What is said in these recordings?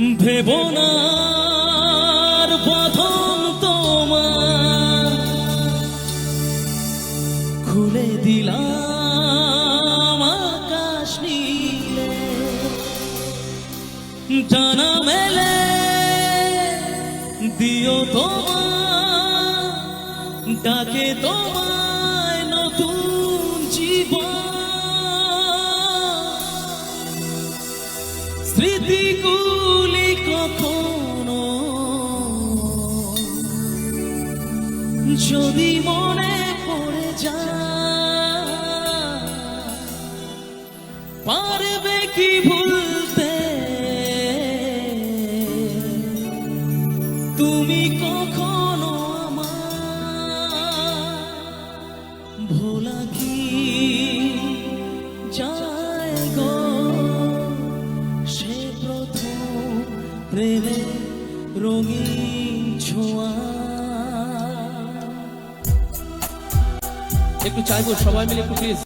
ভেবনার প্রথম তোমার। খুলে দিলাম আকাশ নীলে। জানা মেলে দিও তোমার, ডাকে তোমায় নতুন জীবন। স্মৃতিগুলি কখনো যদি মনে পড়ে যায় পারবে কি ভুলতে? তুমি কখনো আমার ভোলা কি একটু চাইব সবাই মিলে একটু প্লিজ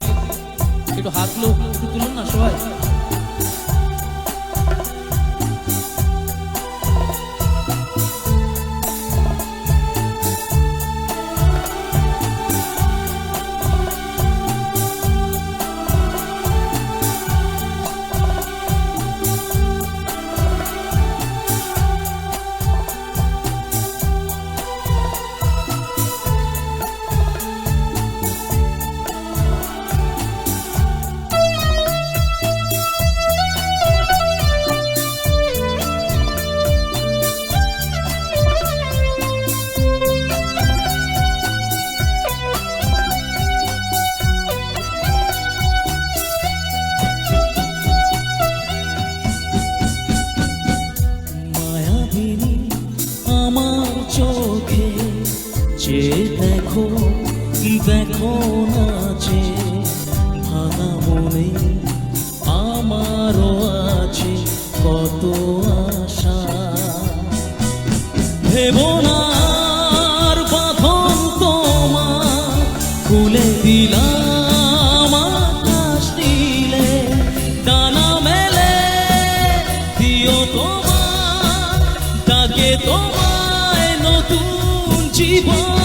একটু হাতগুলো একটু তুলুন না সবাই। যে দেখো দেখো না যে ভাঙা মনে আমারও আছে কত আশা। বাঁধন তোমার খুলে তোমায় নতুন জীবন।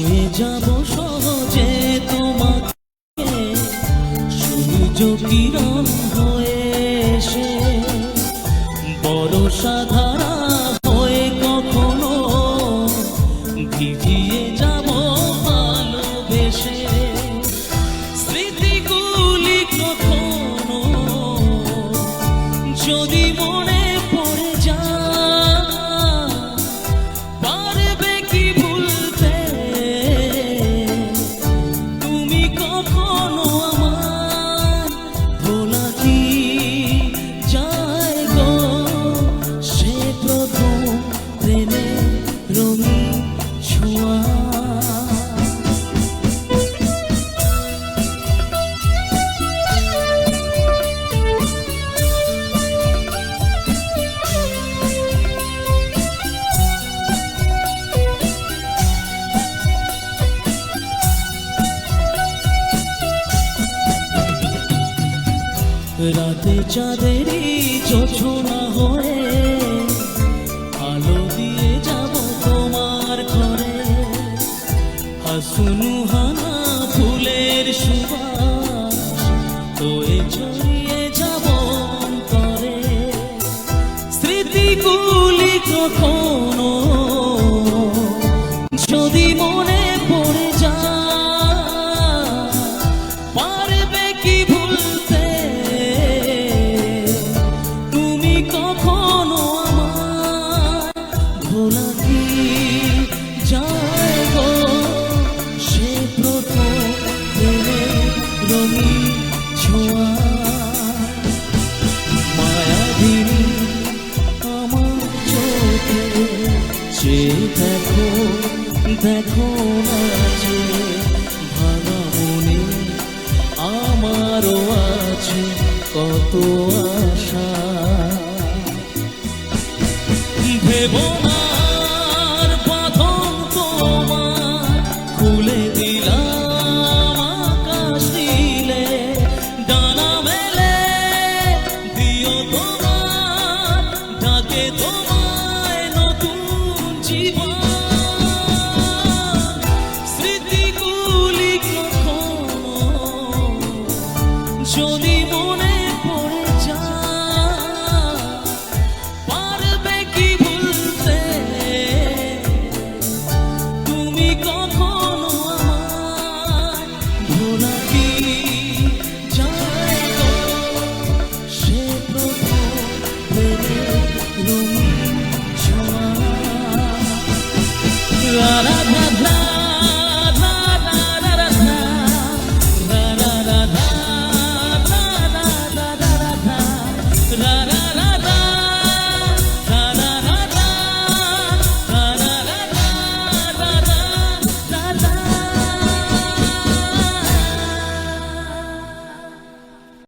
ছুঁয়ে যাব সহজে তোমাকে। সূর্য কিরণ হয়ে এসে বড় সাধারা হয়ে কখনো ভিজিয়ে রাতে চাঁদেরই যোছনা হয়ে আলো দিয়ে যাব তোমার ঘরে। আসুনুহানা ফুলের সুবাস, তোয়ে ছড়িয়ে যাব করে স্মৃতিগুলি কখনো যদি মনে পড়ে যায়, পারবে কি দেখো আছে ভাঙা মনে আমারও আছে কত আশা। ভেবনার 路。